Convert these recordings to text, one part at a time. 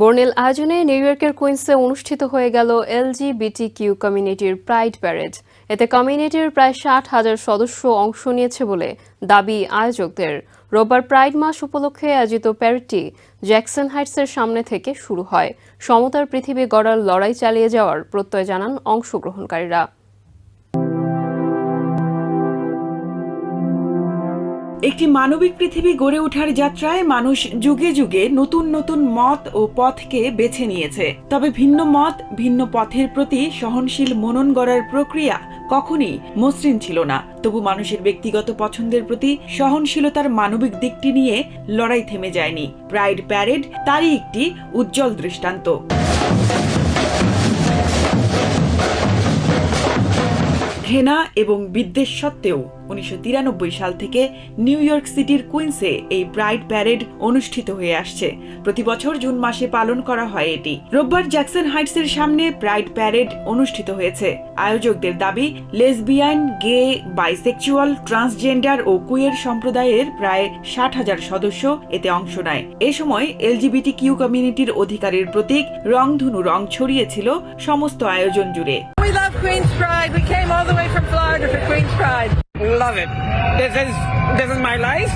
বর্ণিল আয়োজনে নিউ ইয়র্কের কুইন্সে অনুষ্ঠিত হয়ে গেল এলজিবিটি কিউ কমিউনিটির প্রাইড প্যারেড। এতে কমিউনিটির প্রায় ষাট হাজার সদস্য অংশ নিয়েছে বলে দাবি আয়োজকদের। রোববার প্রাইড মাস উপলক্ষে আয়োজিত প্যারেডটি জ্যাকসন হাইটসের সামনে থেকে শুরু হয়। সমতার পৃথিবী গড়ার লড়াই চালিয়ে যাওয়ার প্রত্যয় জানান অংশগ্রহণকারীরা। একটি মানবিক পৃথিবী গড়ে ওঠার যাত্রায় মানুষ যুগে যুগে নতুন নতুন মত ও পথকে বেছে নিয়েছে। তবে ভিন্ন মত, ভিন্ন পথের প্রতি সহনশীল মনন গড়ার প্রক্রিয়া কখনই মসৃণ ছিল না। তবু মানুষের ব্যক্তিগত পছন্দের প্রতি সহনশীলতার মানবিক দিকটি নিয়ে লড়াই থেমে যায়নি। প্রাইড প্যারেড তারই একটি উজ্জ্বল দৃষ্টান্ত। ঘৃণা এবং বিদ্বেষ সত্ত্বেও উনিশশো তিরানব্বই সাল থেকে নিউ ইয়র্ক সিটির কুইন্সে এই প্রাইড প্যারেড অনুষ্ঠিত হয়ে আসছে। প্রতি বছর জুন মাসে পালন করা হয় এটি। রোববার জ্যাকসন হাইটসের সামনে প্রাইড প্যারেড অনুষ্ঠিত হয়েছে। আয়োজকদের দাবি, লেসবিয়ান, গে, বাইসেক্সুয়াল, ট্রান্সজেন্ডার ও কুয়ের সম্প্রদায়ের প্রায় ষাট হাজার সদস্য এতে অংশ নেয়। এ সময় এলজিবিটি কিউ কমিউনিটির অধিকারের প্রতীক রংধনু রং ছড়িয়েছিল সমস্ত আয়োজন জুড়ে। Queen's Pride. We came all the way from Florida for Queen's Pride. love it. This is this is my life.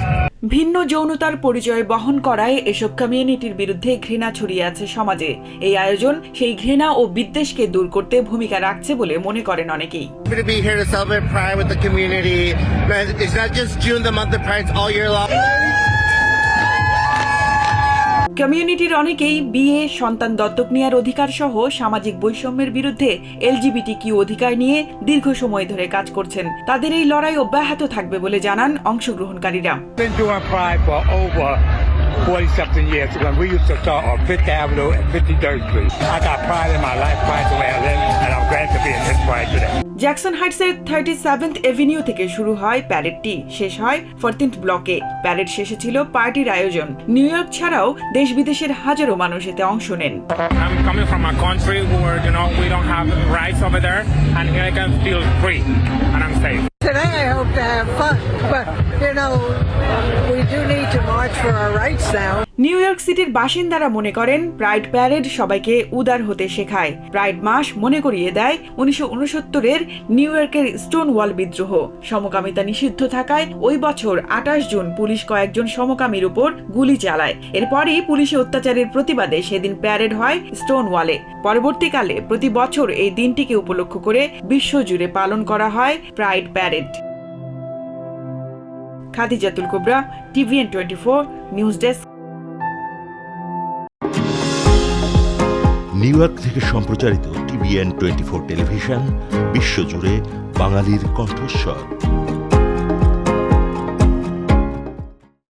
ভিন্ন যৌনতার পরিচয় বহন করায় এসব কমিউনিটির বিরুদ্ধে ঘৃণা ছড়িয়ে আছে সমাজে এই আয়োজন সেই ঘৃণা ও বিদ্বেষকে দূর করতে ভূমিকা রাখছে বলে মনে করেন অনেকেই happy to be here to celebrate Pride with the community. It's not just June, the month of Pride, it's all year long. কমিউনিটির অনেকেই বিয়ে, সন্তান দত্তক নেওয়ার অধিকার সহ সামাজিক বৈষম্যের বিরুদ্ধে এলজিবিটি কিউ অধিকার নিয়ে দীর্ঘ সময় ধরে কাজ করছেন। তাদের এই লড়াই অব্যাহত থাকবে বলে জানান অংশগ্রহণকারীরা। Been doing Pride for over 40 something years when we used to start on Fifth Avenue and 53rd Street. I got pride in my life, pride the way I live, and I'm glad to be in this pride today. Jackson হাইটসের thirty seventh avenue থেকে শুরু হয় প্যারেডটি শেষ হয় fourteenth ব্লকে parade শেষে ছিল পার্টির আয়োজন নিউ ইয়র্ক ছাড়াও দেশ বিদেশের হাজারো মানুষ এতে অংশ নেন I'm coming from a country where you know we don't have rights over there, and here I can feel free and I'm safe. Today I hope to have fun, but you know, we do need to march for our rights now. New York সিটির বাসিন্দারা মনে করেন pride parade সবাইকে উদার হতে শেখায়। Pride মাস মনে করিয়ে দেয় উনিশশো উনসত্তরের নিউ ইয়র্কের স্টোন ওয়াল বিদ্রোহ। সমকামিতা নিষিদ্ধ থাকায় ওই বছর আঠাশ জুন পুলিশ কয়েকজন সমকামীর উপর গুলি চালায়। এরপরই পুলিশি অত্যাচারের প্রতিবাদে সেদিন প্যারেড হয় স্টোন ওয়ালে পরবর্তীকালে প্রতি বছর এই দিনটিকে উপলক্ষ করে বিশ্বজুড়ে পালন করা হয় pride parade Khadijatul Kobra TVN twenty four, news desk. New York থেকে সম্প্রচারিত টিভিএন টোয়েন্টি ফোর টেলিভিশন, বিশ্বজুড়ে বাঙালির কণ্ঠস্বর।